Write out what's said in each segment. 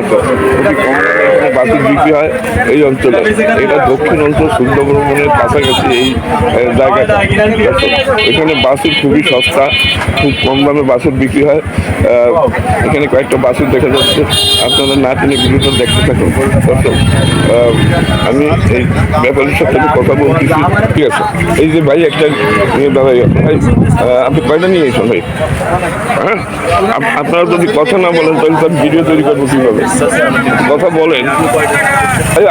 অতি কম বাছুর বিক্রি হয় এই অঞ্চলে। এটা দক্ষিণ অঞ্চল সুন্দরবনের কাছাকাছি এই জায়গাটা। এখানে বাছুর খুবই সস্তা, খুব কম দামে বাছুর বিক্রি হয়। এখানে কয়েকটা বাছুর দেখা যাচ্ছে। আপনারা না টেনে ভিডিওটা দেখতে থাকুন। আমি এই ব্যাপারের সাথে কথা বলতেছি ঠিক আছে? এই যে ভাই একটা দাঁড়াই ভাই আপনি কয়টা নিয়ে এসেছেন ভাই? হ্যাঁ? আপনারা যদি কথা না বলেন, তাহলে তার ভিডিও তৈরি করব কীভাবে? কথা বলেন।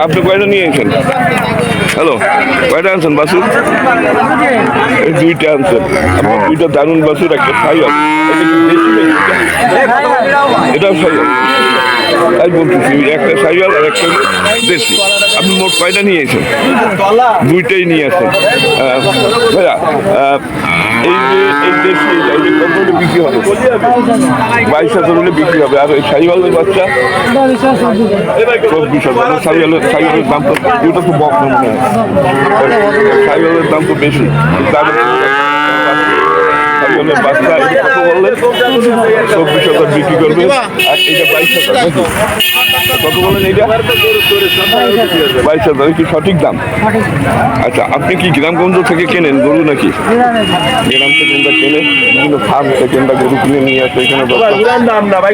আপনি কয়টা? নিয়ে এসেছেন হ্যালো, কয়টা আনছেন, বাসু? এই দুইটা আনছেন। আপনার দুইটা দারুণ বাসুর, একটা সাইয়াল এটা তাই বলতেছি একটা সাইয়াল আর একটা দেশি। আপনি মোট কয়টা নিয়ে এসেছেন? দুইটাই নিয়ে আসেন। এই এই দেশি বিক্রি হবে? বাইশ হাজার হলে বিক্রি হবে। আর এই সাইওয়ালের বাচ্চা? চব্বিশ হাজার। সাইওয়ালের সাইওয়ালের দাম তো ওটা তো বক মনে হয়। সাইওয়ালের দাম তো বেশি। তার- বললেন। চব্বিশ হাজার বিক্রি করবে আর এইটা বাইশ হাজার নাকি? কত বলেন এইটা? বাইশ হাজার কি সঠিক দাম? আচ্ছা আপনি কি গ্রামগঞ্জ থেকে কেনেন গরু নাকি? গ্রাম থেকে আমরা কেনে বিভিন্ন ফার্ম থেকে আমরা গরু কিনে নিয়ে আসে এখানে দাম না ভাই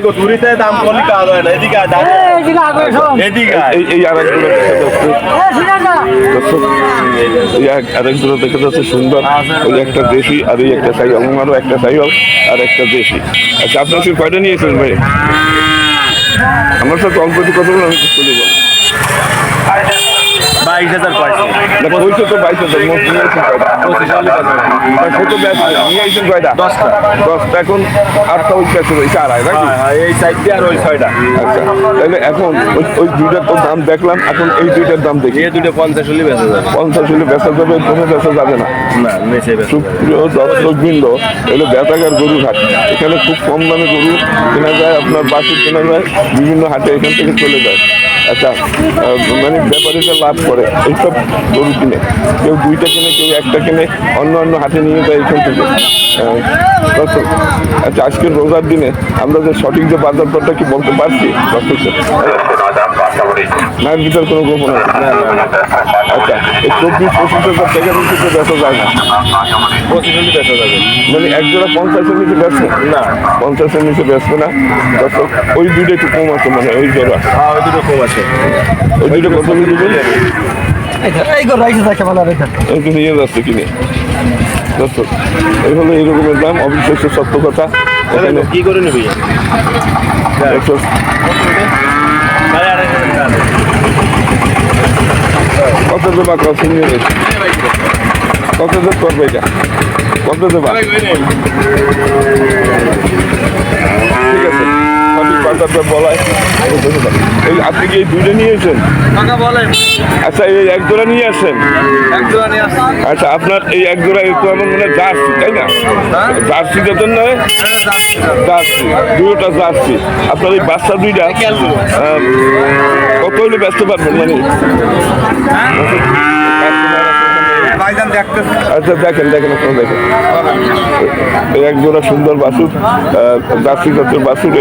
দাম কাজ হয় না এদিকে। এই জোড়া দেখা যাচ্ছে দর্শক, এই এক- আরেক জোড়া দেখা যাচ্ছে সুন্দর। ওই একটা দেশি আর এই একটা সাইকেল আমারও একটা সাইকেল আর একটা দেশি আচ্ছা আপনার সঙ্গে কয়টা নিয়েছেন ভাই আমার সাথে অল্প কথা বলে আমি বাইশ হাজার পাইছি। বলছো তো বাইশ হাজার কয়টা? দশটা। দশটা। এখন আটটা ওই কাছে রয়েছে আড়াই নাকি? হ্যাঁ, এই সাইডটি আর ওই ছয়টা। আচ্ছা তাহলে এখন ওই- ওই দুইটার তো দাম দেখলাম এখন এই দুইটার দাম দেখি। এই দুটো পঞ্চাশ হলে বেঁচে যাবে। পঞ্চাশ হলে বেচা যাবে কমে বেচা যাবে না। না নিচে বেঁচে। সুপ্রিয় দর্শক বৃন্দ এলো বেতাগার গরু হাট। এখানে খুব কম দামে গরু কেনা যায় আপনার বাসুর কেনা যায় বিভিন্ন হাটে এখান থেকে চলে যায়। আচ্ছা মানে ব্যাপারীরা লাভ করে, এইসব গরু কিনে। কেউ দুইটা কিনে, কেউ একটা কিনে, অন্য অন্য হাতে নিয়ে যায় এখান থেকে। আচ্ছা আজকের রোজার দিনে আমরা যে সঠিক যে বাজার দরটা কি বলতে পারছি? দর্শক না ভিতর কোনো গোপন না, না, না। আচ্ছা এই চব্বিশ পঁচিশ হাজার টাকার নিচে তো বেচা যায় না। পঁচিশ হলে বেঁচে যাবে। মানে এক জোড়া পঞ্চাশের নিচে বেচবে না পঞ্চাশের নিচে বেচবে না। দর্শক ওই দুইটা একটু কম আছে মানে ওই জোড়া। হ্যাঁ ওই দুটো কম আছে। ওই দুইটা কত নিচে বলে নিয়ে যাচ্ছে কিনে। দর্শক এই হলো দাম। অবিশ্বাস্য সত্য কথা। এখানে কি করে নিবি দর্শক সাড়ে আড়াই হাজার টাকা। কত দেবা যাচ্ছে কত দেব করবে এটা? কত ঠিক আছে। বলায়। এই আপনি কি এই দুইটা নিয়েছেন আচ্ছা এই এক জোড়া নিয়ে আসছি। আচ্ছা আপনার এই এক জোড়া একটু আমার মনে হয় জার্সি তাই না? জার্সি যতন নয়? জার্সি দুটোটা জার্সি আপনার এই বাচ্চা দুইটা কত হলে ব্যস্ত পারবেন? মানে দেখতে আচ্ছা দেখেন দেখেন আপনারা দেখেন। এক সুন্দর বাসুর জার্সি জাতের বাসুর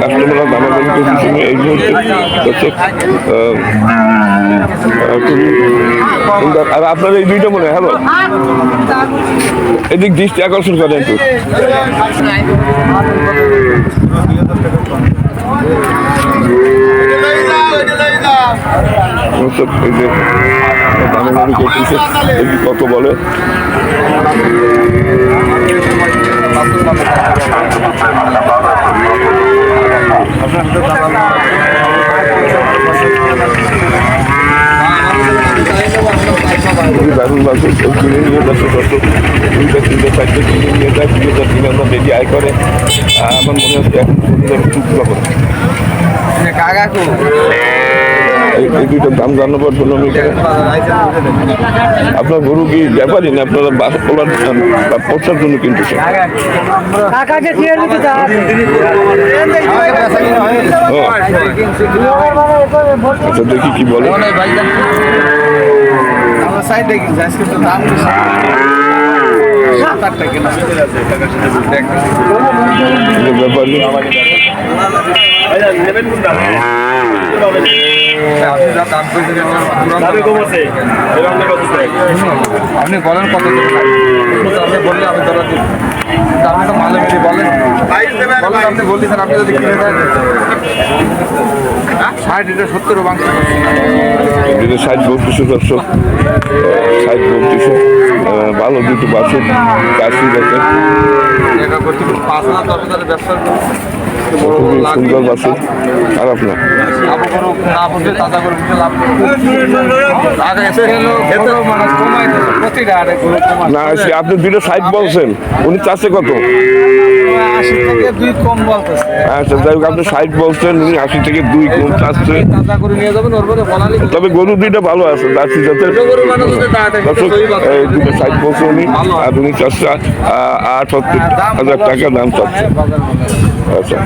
কাস্টমাররা দামাদামি করতেছে এই মুহূর্তে আর আপনার এই দুইটা মনে হয় হ্যালো? এদিক দৃষ্টি আকর্ষণ করেন একটু। দর্শক, এই করতেছে দেখি কত বলে। চারটে আয় করে আমার মনে হচ্ছে এখন এই দুইটার দাম আপনার গরু কি ব্যাপারই না আপনারা বাস পোলার বা পোষার জন্য কিনতেছেন? কাকাকে দিয়ে নিতে যা। ও, আচ্ছা দেখি কি বলে। সাইড দেখি আজকে তো দাম বেশি আপনি বলেন কত আপনি বললে আমি ধরা আপনি তো মালে বলেন বলেন আপনি বলছেন আপনি যদি কিনে দেন এটা সত্তর ভালো দুটো বাছুর চাষি দেখে এটা করতে পাঁচ লাখ দশ হাজার ব্যবসা খুবই সুন্দর খারাপ না মানে না সে আপনি দুটো ষাট বলছেন। উনি চাষে কত? আচ্ছা যাই হোক আপনি বলছেন উনি আশি থেকে দুই কম চাচ্ছে। বলালি। তবে গরু দুইটা ভালো আছে জার্সি জাতের। দুটো ষাট বলছে উনি আর উনি চাচ্ছে আটাত্তর হাজার টাকা দাম চাচ্ছে। আচ্ছা।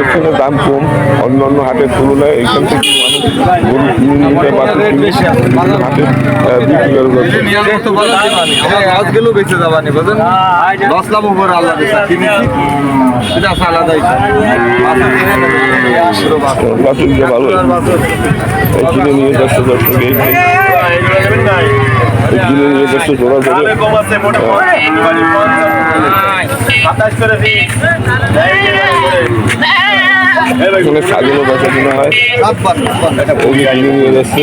এখানে দাম কম অন্য অন্য হাটের তুলনায় এখান থেকে মানুষ গরু কিনে বাচ্চা হাটে বিক্রি নিয়ে বেঁচে যাবানি বুঝলেন দশ লাখ উপরে আল্লাহ কিনেছি এটা আলাদাই ভালো কিনে নিয়ে যাচ্ছে দর্শক এই যাচ্ছে জোড়া দিই। এখানে ছাগলও বাচ্চা কেনা হয় ওই নিয়ে যাচ্ছে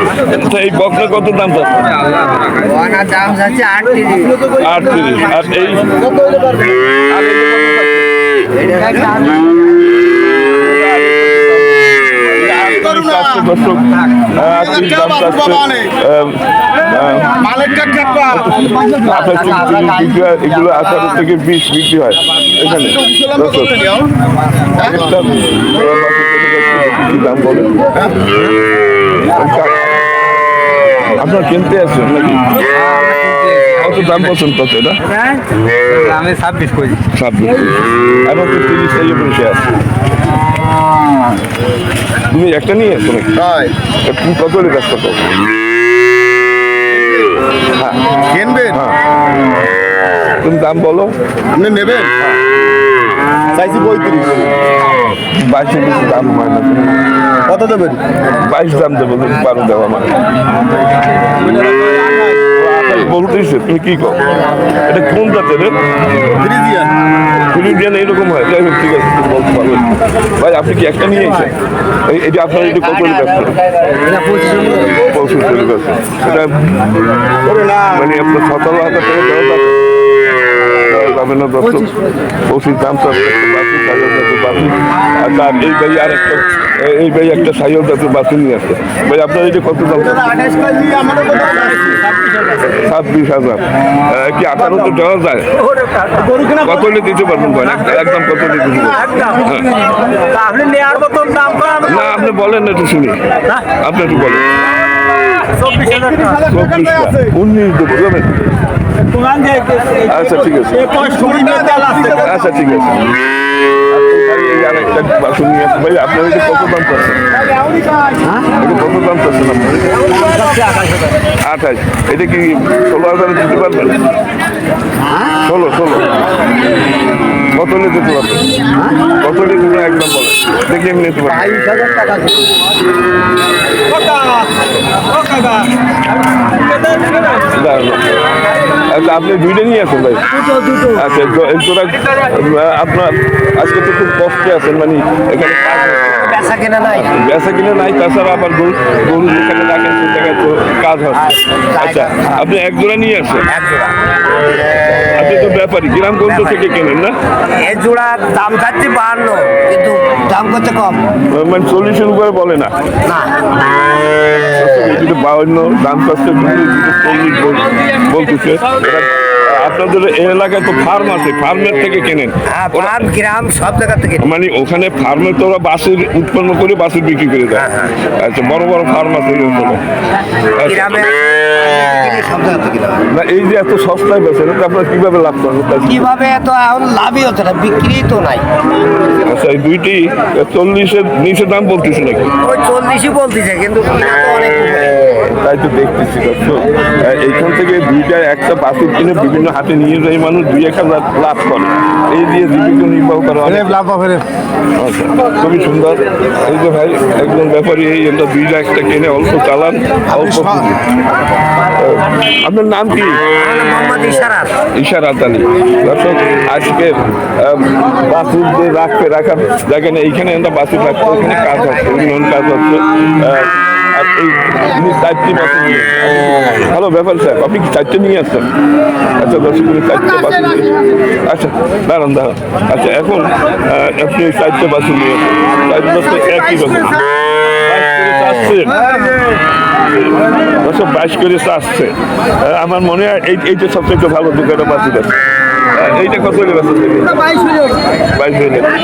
আচ্ছা এই বকনা কত দাম চাচ্ছে আটত্রিশ আর এই দর্শক হয় এগুলো আঠারো থেকে বিশ বিক্রি হয় এখানে দাম বলে আপনার কিনতে আসছেন নাকি? কত দাম পছন্দ কত এটা? আমি ছাব্বিশ করি। ছাব্বিশ। এখন তো তিরিশ আছে। তুমি একটা নিয়ে আসছো নাকি? তুমি কত হলে ব্যস্ত হ্যাঁ কিনবেন? তুমি দাম বলো। আপনি নেবেন? চাইছি পঁয়ত্রিশ। বাইশের বেশি দাম হয় না। কত দেবেন? বাইশ দাম দেবো বারো দেবো আমার বলতেছে তুমি কি কর এটা কোন জাতের রে? ফ্রিজিয়ান ফিলিপিয়ান এইরকম হয়। যাই হোক ঠিক আছে বলতে পারবে। ভাই আপনি কি একটা নিয়ে এসেছেন? এই- এটা আপনার এটা কত ব্যস্ত পঁচিশ ব্যস্ত এটা মানে আপনার সতেরো হাজার টাকা দেওয়া যাবে না পঁচিশ দাম আর এই ভাই আর একটা এই ভাই একটা সাইল জাতের বাসি নিয়ে আসছে। ভাই আপনার এটা কত দাম? ছাব্বিশ হাজার। কি আঠারো তো দেওয়া যায়? কত হলে দিতে পারবেন ভাই একদম কত হলে দিতে পারবেন? কম না আপনি বলেন না একটু শুনি। আপনি একটু বলেন। উনিশ দেবো যাবেন আচ্ছা ঠিক আছে। আচ্ছা ঠিক আছে। ভাই আপনার এটা কত দাম চাচ্ছেন? এটা কত দাম চাচ্ছেন আপনার আঠাশ। এটা কি ষোলো হাজারে দিতে পারবেন? ষোলো ষোলো। কত দিতে পারবেন? কত হলে একদম বলেন। দেখি নিতে পারবেন দাঁড়ান। আচ্ছা আপনি দুইটা নিয়ে আসেন ভাই। আচ্ছা এই আপনার আজকে তো খুব কষ্টে আছেন মানে এখানে। নাই। বেচা কিনে নাই তাছাড়া আবার গরু গরু যেখানে রাখেন সেই তো কাজ হচ্ছে আচ্ছা আপনি এক জোড়া নিয়ে আসেন। আপনি তো ব্যাপারী গ্রামগঞ্জ থেকে কেনেন না? এর জোড়ার দাম যাচ্ছে বাহান্ন কিন্তু দাম কম। মানে চল্লিশের উপরে বলে না। বাউন্ন দাম চাচ্ছে চল্লিশ বল- বলতেছে। আপনাদের এলাকায় তো ফার্ম আছে ফার্মের থেকে কেনেন? হ্যাঁ পান গ্রাম সব জায়গা থেকে। মানে ওখানে ফার্মে তো ওরা বাসুর উৎপন্ন করে বাসুর বিক্রি করে দেয়। আচ্ছা বড় বড় ফার্ম আছে এই অঞ্চলে। আচ্ছা। না এই যে এত সস্তায় বেছেন আপনারা কীভাবে লাভ করেন? কীভাবে এত এখন লাভই হচ্ছে না বিক্রি তো নাই। আচ্ছা এই দুইটি চল্লিশের নিচে দাম বলতেছে নাকি? ওই চল্লিশই বলতেছে কিন্তু অনেক। তাই তো দেখতেছি দর্শক। এইখান থেকে দুইটা একটা বাসুর কিনে বিভিন্ন হাতে নিয়ে যায় মানুষ দুই এক হাজার লাভ করে। এই দিয়ে জীবিকা নির্বাহ করা অনেক লাভ হবে আচ্ছা খুবই সুন্দর। এই যে ভাই একজন ব্যাপারী এই এটা দুই লাখ টাকা কিনে অল্প চালান অল্প আপনার নাম কি? মোহাম্মদ ইশারাত। ইশার আতালি দর্শক আজকে বাসুর যে রাখতে রাখার দেখেন এইখানে একটা বাসুর রাখতে ওখানে কাজ হচ্ছে কাজ হচ্ছে আর এই চারটি নিয়ে ভালো ব্যাপার স্যার। আপনি কি চারটে নিয়ে আসছেন? আচ্ছা দর্শক চারটে বাসুর নিয়ে আচ্ছা দাঁড়ান দাঁড়ান। আচ্ছা এখন আপনি এই চারটে বাসুর নিয়ে চারটে বাসুর একই রকম বাইশ করে করে আসছে। আমার মনে হয় এই এইটা সবথেকে ভালো দোকানে বাসি আছে এইটা কত হলে বেচা যাবে বাইশ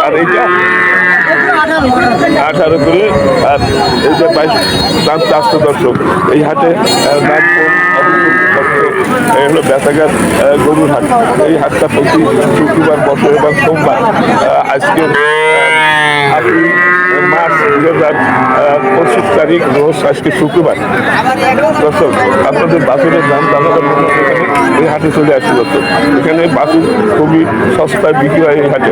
আর এইটা? আঠারো করে আর এইটা বাইশ, দাম চারশো দর্শক। এই হাটে দাম এই গরুর হাট। এই হাটটা প্রতি শুক্রবার, বছর এবং সোমবার আজকে মার্চ দু হাজার পঁচিশ তারিখ, রোজ আজকে শুক্রবার। দর্শক, আপনাদের বাসুরের দাম জানাবার এই হাটে চলে আসছে দর্শক। এখানে বাসুর খুবই সস্তায় বিক্রি হয় এই হাটে।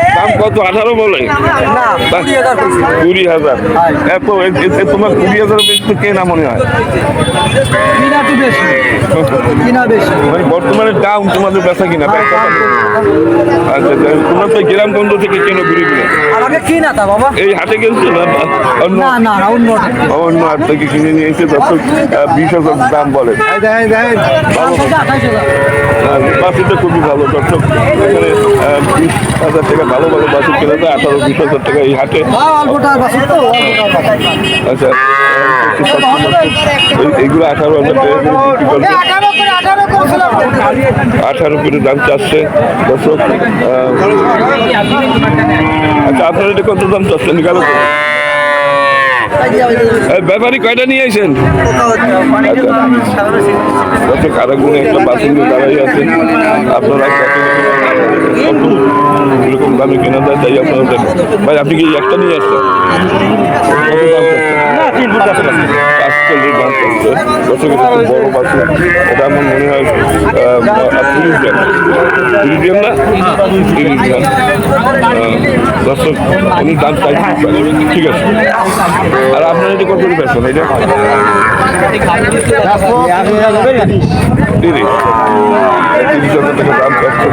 দাম কত? আঠারো বলে। কুড়ি হাজার এত তোমার কুড়ি হাজার বেশি তো কেনা মনে হয়? মানে বর্তমানে দাম তোমাদের বেচা কিনা? আচ্ছা তোমরা তো গ্রামগঞ্জ থেকে কেনো ঘুরে ঘুরে? কি এই হাটে গেছো না? অন্য না না না অন্য হাট। থেকে কিনে নিয়ে এসে আহ, বিশ হাজার দাম বলে। বাসুটা খুবই ভালো দর্শক। এখানে বিশ হাজার টাকা ভালো ভালো বাসু কিনে দেয় আঠারো বিশ হাজার টাকা এই হাটে? তো অল্পটার বাসন আচ্ছা এই- এইগুলো আঠারো হাজার টাকা আঠারো করে দাম চাচ্ছে। দর্শক আচ্ছা আপনার এটা কত দাম চাচ্ছেন? গেল ব্যাপারী কয়টা নিয়ে আসেন আরেকগুলো একটা বাসন দিয়ে দাঁড়াই আছেন। আপনারা এরকম দামে কেনা যায় তাই আপনারা দেখেন। ভাই আপনি কি একটা নিয়ে আসছেন? বড় বাসন এটা আমার মনে হয় তিরিশ গ্রাম। তিরিশ গ্রাম না? তিরিশ গ্রাম। দর্শক উনি দাম চাইছেন ঠিক আছে। আর আপনার এটা কত করে বেচছেন? এটা? তিরিশ। তিরিশ হাজার টাকা দাম চাচ্ছে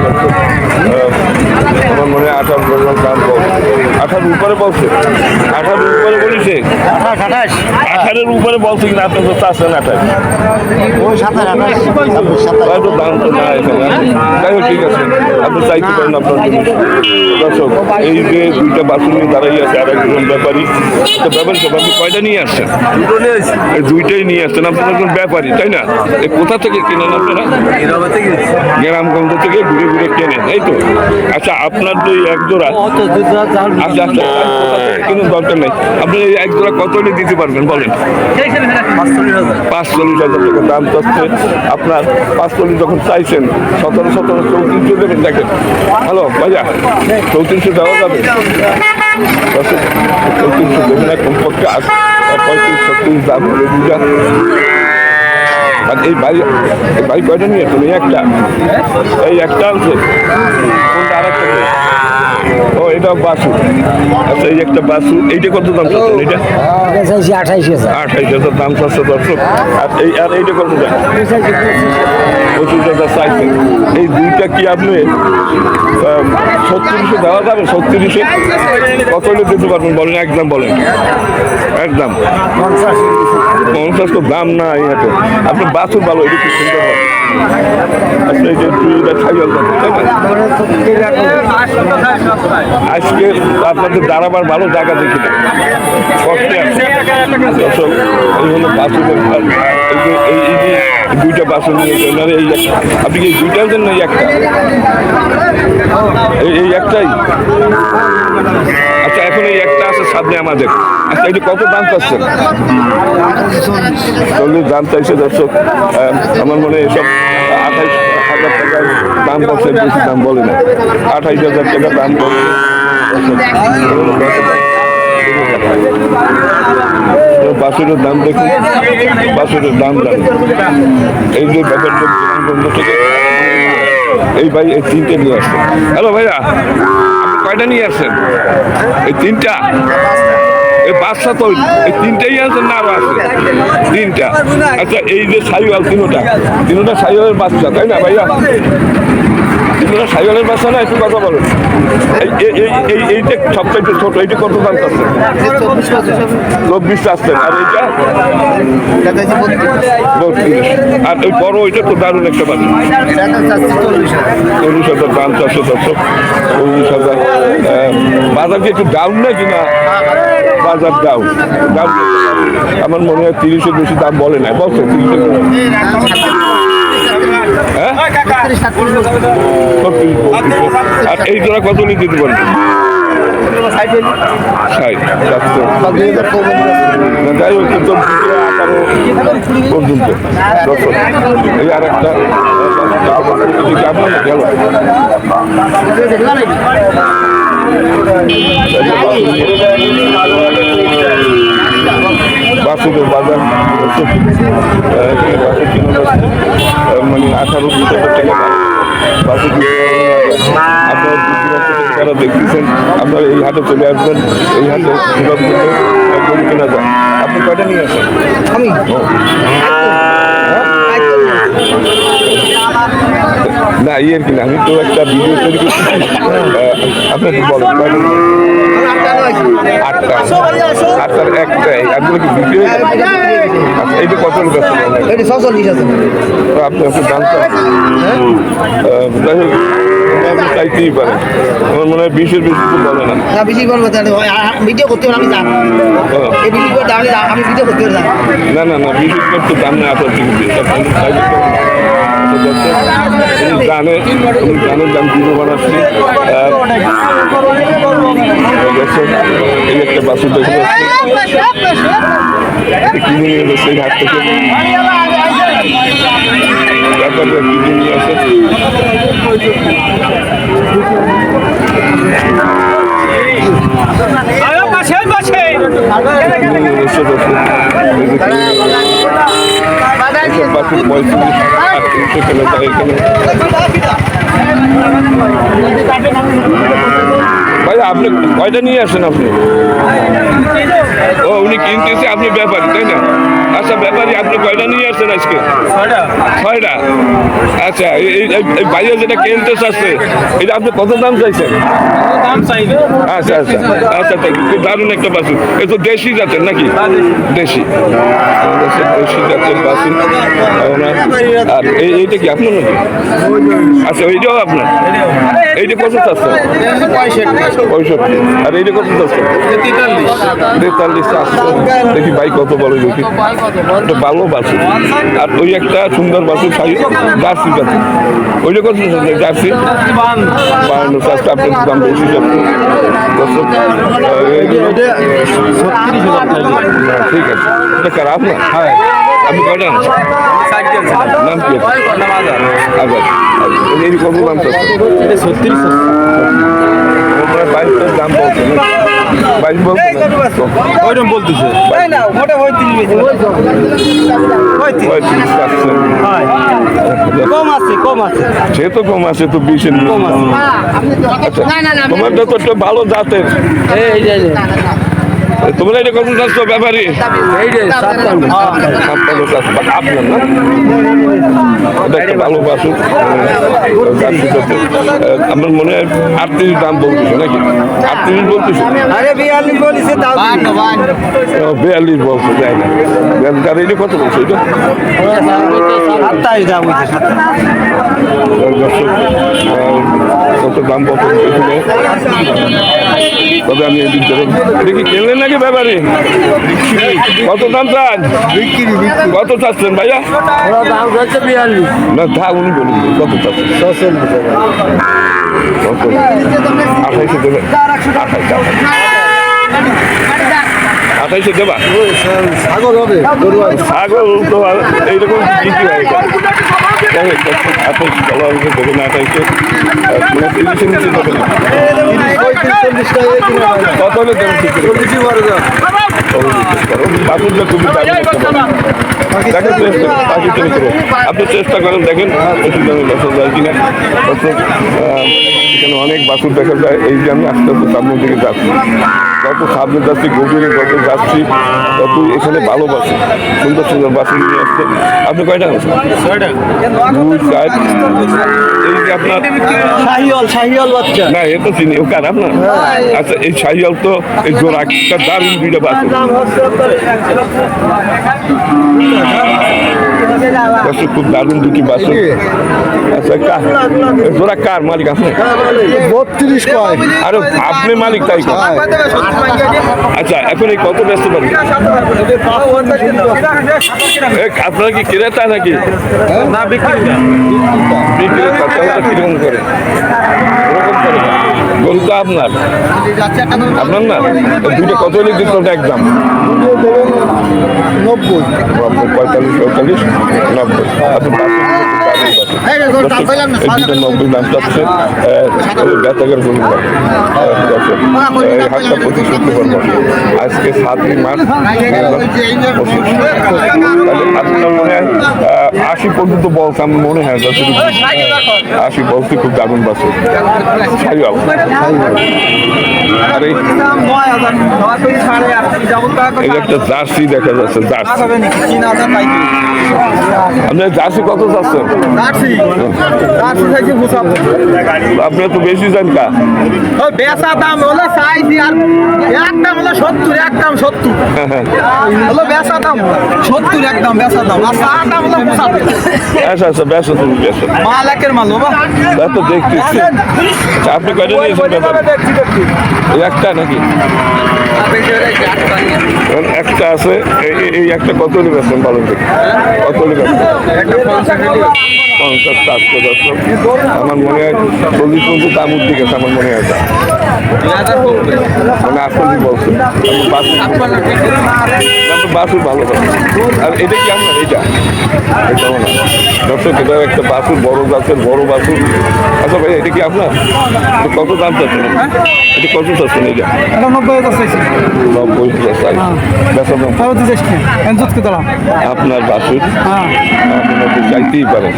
um, আমার মনে হয় আঠারো হাজার দাম বলছে আঠারোর উপরে বলছে। আঠারোর উপরে বলেছে। আঠারোর উপরে বলছে কিনা আপনি তো চাচ্ছেন আঠাশ? হয়তো দাম তো না এখানে। যাই হোক ঠিক আছে। আপনি চাইতে পারেন আপনার দর্শক এই যে দুইটা বাথরুম নিয়ে দাঁড়াই আছে আর একজন ব্যাপারী। তো ব্যাপারী সব আপনি কয়টা নিয়ে আসছেন? এই দুইটাই নিয়ে আসছেন। আপনার একজন ব্যাপারী তাই না? এই কোথা থেকে কেনেন আপনারা? গ্রামগঞ্জ থেকে ঘুরে ঘুরে কেনেন এই তো। আচ্ছা আপনার যে এক জোড়া। আচ্ছা আচ্ছা কোনো দরকার নেই। আপনি এক জোড়া কত হলে দিতে পারবেন বলেন? পাঁচচল্লিশ হাজার টাকা দাম চাচ্ছে আপনার পাঁচচল্লিশ যখন চাইছেন সতেরো সতেরো চৌত্রিশশো দেবেন দেখেন। হ্যালো ভাইয়া চৌত্রিশশো দেওয়া যাবে? চৌত্রিশশো দেবেন কমপক্ষে পঁয়ত্রিশ ছত্রিশ দাম আর এই বাড়ি বাড়ি কয়টা নিয়ে? এই একটা। এই একটা আছে। কোনটা ও এটা বাসু। আচ্ছা এই একটা বাসু এইটা কত দাম চাচ্ছেন? চাইছি আঠাইশ হাজার। আঠাইশ হাজার দাম চাচ্ছে দর্শক। আর এই আর এইটা কত দাম? পঁচিশ হাজার চাইছেন এই দুইটা কি আপনি ছত্রিশে দেওয়া যাবে? ছত্রিশে? কত হলে দিতে পারবেন? বলেন একদম বলেন। একদম। পঞ্চাশ তো দাম না এই হাটে আপনি বাছুর ভালো এটা সুন্দর। আপনি ছাগল আজকে আপনাদের দাঁড়াবার ভালো জায়গা দেখি না। এই দুইটা গেলেন, এই আপনি কি দুইটা আনছেন না এই একটা? এই একটাই? আচ্ছা এখন এই একটা আছে সামনে আমাদের। আচ্ছা এটা কত দাম চাচ্ছেন? চল্লিশ দাম চাইছে দর্শক আমার মনে হয় এসব আঠাইশ হাজার টাকার দাম বলছে, বেশি দাম বলে না। আঠাইশ হাজার টাকা দাম বলছে। বাসুরের দাম দেখুন, বাসুরের দাম জানি। এই যে ব্যাপারটা এই ভাই এই তিনটে নিয়ে আসছেন হ্যালো ভাইয়া কয়টা নিয়ে আসছেন? এই তিনটা? এই বাচ্চা তো এই তিনটাই আছেন না আরও আছে? তিনটা। আচ্ছা এই যে সাইওয়াল তিনোটা। তিনোটা সাইওয়ালের বাচ্চা, তাই না ভাইয়া? তিনোটা সাইওয়ালের বাচ্চা না? একটু কথা বলুন। এই এই- এই এই এইটা সবচাইতে ছোট, এইটা কত দাম চাচ্ছে চব্বিশ চাচ্ছেন আর এইটা? বত্রিশ। আর ওই বড় ওইটা তো দারুণ একটা বাচ্চা। চল্লিশ হাজার দাম চারশো দর্শক। চল্লিশ হাজার। বাজার কি একটু ডাউন না? বাজার ডাউন ডাউন আমার মনে হয় তিরিশের বেশি দাম বলে না বলছে তিরিশের হ্যাঁ। আর এই জোড়া কত নিয়ে দিতে যাই হোক আর একটা বাসুদের বাজার মানে আঠারো টাকা কিনে আপনারা দেখতেছেন আপনারা এই হাটে চলে আসবেন এই হাটে সুলভ মূল্যে গরু কেনা যায়। আপনি কয়টা নিয়ে আসেন? আমি? না ইয়ের কিনা আমি তো একটা ভিডিও তৈরি করছি। আহ, আপনি বলেন? আটটা। আটটার একটাই আপনি কি ভিডিও আচ্ছা এইটা কত লোক আছে? তো আপনি আপনি দাম চান যাই হোক আপনি চাইতেই পারেন আমার মনে হয় বিশের বেশি তো বলে না। না বেশি তাহলে ভিডিও করতে আমি জানি। হ্যাঁ। এই ভিডিও করতে আমি ভিডিও করতে না না না বিশেষ করে তো দাম নেই আপনার টিকিট দিয়ে আপনি চাইলে তো- জানে জানে যে আমি ভিডিও বানাচ্ছি একটা বাসু দেখে যাচ্ছি। যাচ্ছে এই থেকে। ব্যাপারটা কিনে যাচ্ছে। পঁয়ত্রিশ যায় এখানে ভাই, আপনি কয়টা নিয়ে আসেন আপনি? ও, উনি কিনতেছে, আপনি ব্যাপারী, তাই না? আচ্ছা ব্যাপারী আপনি কয়টা নিয়ে আসছেন আজকে? ছয়টা। আচ্ছা এই- বাইরে যেটা কিনতে চাচ্ছে এটা আপনি কত দাম চাইছেন? আচ্ছা আচ্ছা আচ্ছা আচ্ছা খুব দারুণ একটা বাসু এ তো দেশি জাতের নাকি? দেশি। দেশি। জাতের বাসু আর এই এইটা কি আপনার নাকি? আচ্ছা এইটাও আপনার? এইটা কত চাচ্ছে? পঁয়ষট্টি। আর এইটা কত চাচ্ছে? তেতাল্লিশ। চারশো দেখি ভাই কত বড় দেখি। একটা ভালো বাসু আর ওই একটা সুন্দর বাসু সাই জার্সি ওইটা কত চাচ্ছে জার্সি? বাহান্ন চারশো আপনার দাম বেশি না, ঠিক আছে। এটা কার আপনার? হ্যাঁ। আপনি কয়টা? নাম কি এই কত দাম বাইশটার না? বাইশ? ওইরকম বলতেছে? পঁয়ত্রিশ চাচ্ছে। কম আছে কম আছে। সে তো কম আছে তো বিশের কম আছে। আচ্ছা তোমারটা তো একটা ভালো জাতের। তোমরা এটা কত চাচ্ছ ব্যাপারী? সাপ্তাহ আপনার না? এটা একটা ভালো বাসু আমার মনে হয় আটত্রিশ দাম বলতেছে নাকি? আটত্রিশ বলতেছে। আরে বিয়াল্লিশ বলিছে যায় না। গাড়ি কত বলছে এটা? কত দাম কত তবে আমি এদিক ধরে কি কিনলেন নাকি ব্যাপারে? কত দাম চান? কত চাচ্ছেন ভাইয়া? দাম হচ্ছে বিয়াল্লিশ। না তা উনি বলুন কত চাচ্ছেন কত আঠাইশে দেবে আঠাইশে আঠাইশে দেবা? সাগর হবে। ছাগল তো এইরকম বিক্রি হয় আঠাইশে দেবে না আঠাইশে তিরিশে নিচে দেবে না হয়। কত হলে দেবেন ঠিক খুবই দেখেন চেষ্টা বাকি তিনি করে। আপনি চেষ্টা করেন দেখেন দামে যায় কিনা। এখানে অনেক বাছুর দেখা যায় এই যে আমি আস্তে আস্তে সামনের দিকে যাচ্ছি। যত সামনে যাচ্ছি গভীরে যত যাচ্ছি তুই এখানে ভালো বাছুর সুন্দর সুন্দর বাসি নিয়ে আসছে আপনি কয়টা আনছেন দুই চার। এই যে আপনার বাচ্চা। না এ তো চিনি ও কার আপনার? আচ্ছা এই সাইয়াল তো এই জোড়া একটা দারুণ দুইটা দর্শক খুব দারুণ দুটি বাছুর আচ্ছা কার জোড়া কার মালিক আপনি বত্রিশ কয়? আরে আপনি মালিক তাই। আচ্ছা এখন এই কত ব্যস্ত পারেন এ, আপনারা কি ক্রেতা নাকি? না বিক্রি বিক্রেতা তাহলে কীরকম করে? না। গরু তো আপনার। আপনার না? দুটো কত হলে দিত একদম? নব্বই নব্বই পঁয়তাল্লিশ পঁয়তাল্লিশ নব্বই আচ্ছা দুটো নব্বই দাম চাচ্ছে গরু হাটটা প্রতি শুক্রবার বসে আজকে সাতই মার্চ মনে হয় আশি পর্যন্ত বলছে আমার মনে হয় আশি বলছি খুব দারুণ বাসে। আর একটা জার্সি দেখা যাচ্ছে জার্সি। আপনার জার্সি কত চাচ্ছেন আপনার তো বেশি যান কা। বেচা দাম হলো চাইছি আর একদম হলো সত্তর একদম সত্তর। হলো বেচা দাম সত্তর একদম বেচা দাম। আর চা দাম হলো পঁচাত্তর। আচ্ছা আচ্ছা ব্যস্ত তুমি ব্যস্ত মাল একের মাল বাবা। তা তো দেখতেছি। আচ্ছা, আপনি কয়টা নিয়েছেন একটা নাকি? একটা আছে। এই একটা কত হলে বেচবেন বলেন কত বেচবেন পঞ্চাশ চারশো দশশো আমার মনে হয় চল্লিশ পর্যন্ত দাম উঠতে গেছে আমার মনে হয় মানে আসলে বলছে। বাসুর ভালো আর এটা কি আপনার? এটা এটা না। দর্শক এটা একটা বাসুর বড় গাছের বড় বাসুর। আচ্ছা ভাই এটা কি আপনার? কত দাম চাচ্ছেন? এটা কত চাচ্ছেন এটা নব্বই হাজার চাইছি। নব্বই হাজার চাই কে দিলাম আপনার বাসুর? হ্যাঁ। আপনি চাইতেই পারেন।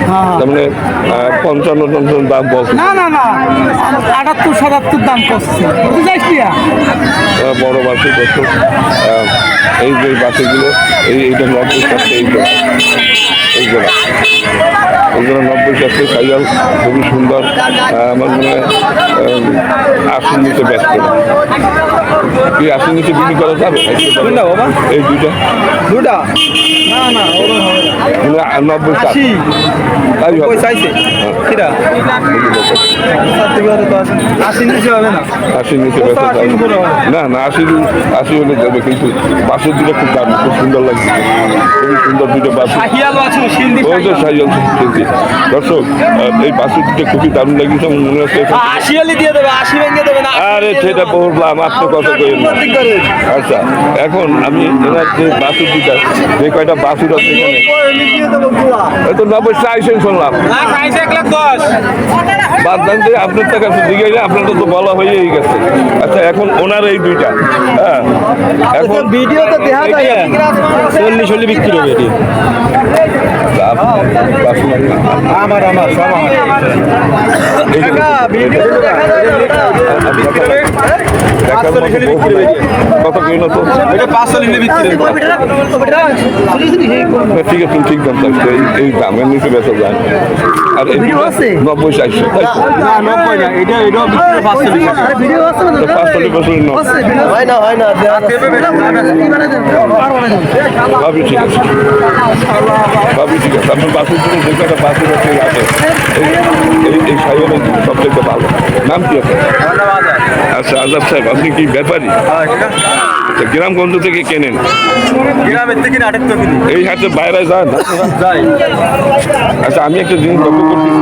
হ্যাঁ। মানে আহ, পঞ্চান্ন পঞ্চান্ন দাম বলছে। না না না। আটাত্তর সাতাত্তর দাম করছে। বড় বাসুর দেখো। এই যে বাসুগুলো এই এইটা নব্বই চারটে এই এই জোড়া এই জোড়া নব্বই চারটে সাইজাল খুবই সুন্দর। আহ, আমার মনে হয় আশি নিচে ব্যস্ত কি আশি নিচে বিক্রি করা যাবে? বাবা। এই দুইটা দুটা? না না মানে নব্বই চার তাই চাইছে? কিরা? আশি নিচে হবে না? আশি নিচে। না না আশি আশি হলে দেবে কিন্তু বাসুর দুটো খুব দাম খুব সুন্দর লাগছে খুবই সুন্দর দুটো শাহিয়াল ওই দর্শক এই বাসুর দুটো খুবই দারুণ আমার মনে হচ্ছে আশি আলি দিয়ে দেবে আশি ভেঙে দেবে না আরে সেটা বললাম আপনি করেন আচ্ছা এখন আমি এনার যে বাসুর দুটা যে কয়টা বাসুর আছে এখানে? তো নব্বই চাইছেন শুনলাম দশ বাদ দেন যে আপনার টাকা দিকে আপনার তো বলা হয়েই গেছে আচ্ছা এখন ওনার এই দুইটা হ্যাঁ এখন ভিডিওতে দেখা যায় চল্লিশ হলে বিক্রি হবে এটি? আমার আমার সব। কত কিলো তো এটা পাঁচশো লিখলে বিক্রি হবে। ঠিক আছে ঠিক দাম থাকছে এই এই দামের নিচে বেচা যায় না। আর এই নব্বই চারশো তাই তো? না নব্বই না এটা এটাও বিক্রি হবে পাঁচশো লিখলে তো পাঁচশো বছর নয় হয় না হয় না সবই ঠিক আছে। সবই ঠিক আছে। আপনার বাসের জন্য যে কটা বাসের আছে আছে এই এই- এই সাইকেলের জন্য সবথেকে ভালো। নাম কি আছে? আচ্ছা আজাদ সাহেব আপনি কি ব্যাপারী? আচ্ছা গ্রামগঞ্জ থেকে কেনেন? গ্রামের থেকে এই হাটে বাইরে যান। আচ্ছা আমি একটা জিনিস লক্ষ্য করতেছি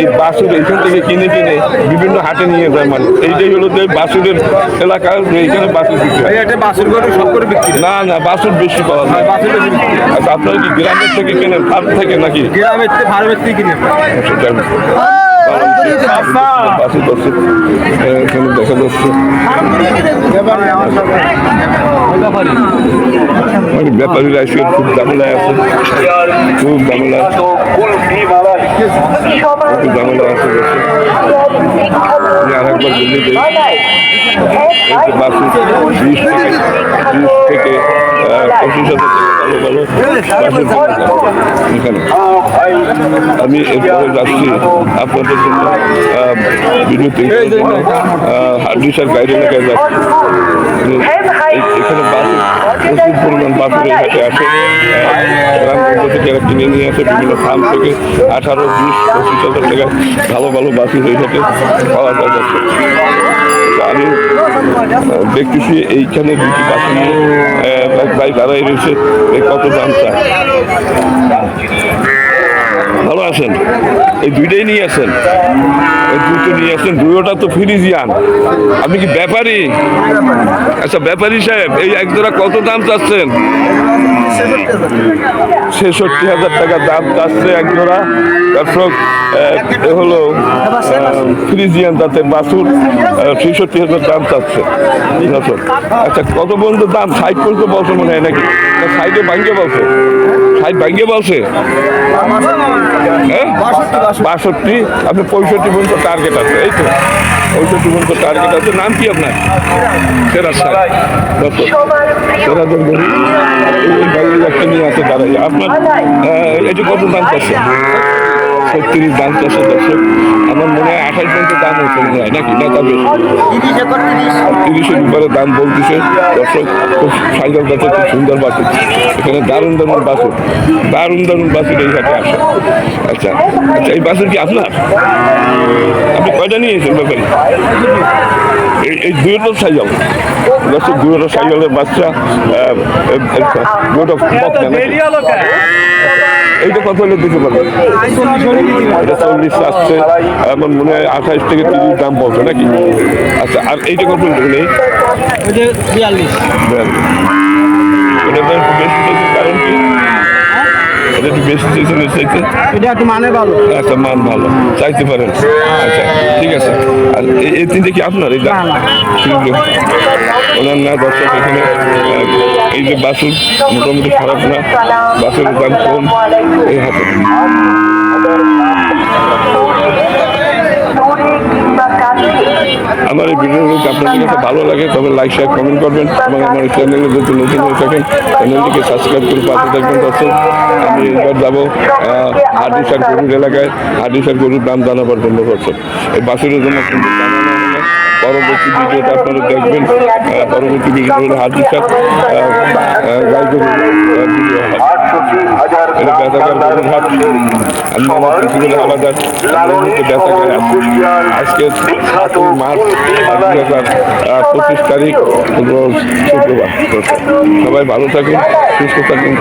এই বাসুর এখান থেকে কিনে কিনে বিভিন্ন হাটে নিয়ে যায় মানে। এইটাই হলো যে বাসুরের এলাকা যে এইখানে বাসুর বিক্রি। এই একটা বাসুর গরু সব করে বিক্রি না না বাসুর বেশি পাওয়া যায়। হয়। আচ্ছা আপনারা কি গ্রামের থেকে কেনেন ফার্ম থেকে নাকি? গ্রামের থেকে ফার্মের থেকে কিনে। বাসুর দর্শক এখানে দেখা যাচ্ছে ব্যাপারীরা আজকে খুব ঝামেলায় আছে খুব ঝামেলা খুব ঝামেলা আছে পঁচিশ হাজার আমি এরপরে যাচ্ছি আপনাদের জন্য বিরতি। হার্ডিসার গাইড এলাকায় যাচ্ছি। এখানে বাস প্রচুর পরিমাণ বাসুর হাটে আসে। থেকে এরা কিনে নিয়ে আসে বিভিন্ন ফার্ম থেকে আঠারো বিশ পঁচিশ হাজার টাকা ভালো ভালো বাসুর হয়ে থাকে। পাওয়া যায় আমি দেখতেছি এইখানে দুটি বাসু নিয়ে আহ, এক দাঁড়াই রয়েছে কত দাম চায়? ভালো আছেন? এই দুইটাই নিয়ে আসেন এই দুটো নিয়ে আসেন দুটোটা তো ফ্রিজিয়ান। আপনি কি ব্যাপারী? আচ্ছা ব্যাপারী সাহেব, এই এক জোড়া কত দাম চাচ্ছেন? ছেষট্টি হাজার টাকা দাম চাচ্ছে এক জোড়া দর্শক হলো ফ্রিজিয়ান জাতের বাছুর ছেষট্টি হাজার দাম চাচ্ছে। আচ্ছা কত পর্যন্ত দাম? ষাট পর্যন্ত বলছে মনে হয় নাকি? সাইডে ভাঙ্গে বলছে। ষাট ভাঙ্গে বলছে? হ্যাঁ? বাষট্টি? আপনি পঁয়ষট্টি পর্যন্ত টার্গেট আছে, এই তো। পঁয়ষট্টি পর্যন্ত টার্গেট আছে। নাম কি আপনার? সেরা এই একটা নিয়ে আছে দাঁড়াই আপনার এটি কত দাম চাচ্ছে ছত্রিশ দাম চাচ্ছে দর্শক আমার মনে হয় আঠাশ পর্যন্ত দাম হচ্ছে, মনে হয়, নাকি? না তবে তিরিশের উপরে দাম বলতেছে, দর্শক, খুব সাইকেল গাছে খুব সুন্দর বাছুর এখানে দারুণ দারুণ বাছুর দারুণ দারুণ বাছুর এই হাটে আসে। আচ্ছা আচ্ছা এই বাছুর কি আপনার? আপনি কয়টা নিয়েছেন ব্যাপারে? এই এই দুটো সাইকেল। দর্শক দুটো সাইকেলের বাচ্চা দুটো এইটা কত হলে দিতে পারবেন এটা চল্লিশ আসছে। আমার মনে হয় আঠাশ থেকে তিরিশ দাম বলছে নাকি? আচ্ছা আর এইটা কত হলে বিয়াল্লিশ। এটা বেশি কারণ কি? এটা একটু বেশি চেয়েছেন এর চাইতে? এটা একটু মানে ভালো। আচ্ছা মান ভালো। চাইতে পারেন। আচ্ছা ঠিক আছে। আর এই- তিনটে কি আপনার? এই ওনার না দর্শক এখানে এই যে বাসুর মোটামুটি খারাপ না। বাসুর দাম কম। এই হাতে। আমার এই ভিডিও যদি আপনাদের কাছে ভালো লাগে, তবে লাইক শেয়ার কমেন্ট করবেন এবং আমার চ্যানেলে যদি নতুন হয়ে থাকেন চ্যানেলটিকে সাবস্ক্রাইব করে পাশে থাকবেন। দর্শক, আমি এবার যাব হাডিসার গরুর এলাকায়। হাডিসার গরুর দাম জানাবার জন্য দর্শক, এই বাসের জন্য কিন্তু জানানো পরবর্তী ভিডিওটা আপনারা দেখবেন পরবর্তী ভিডিও হলো হাজার পঁচিশ তারিখ, শুক্রবার সবাই ভালো থাকুন, সুস্থ থাকুন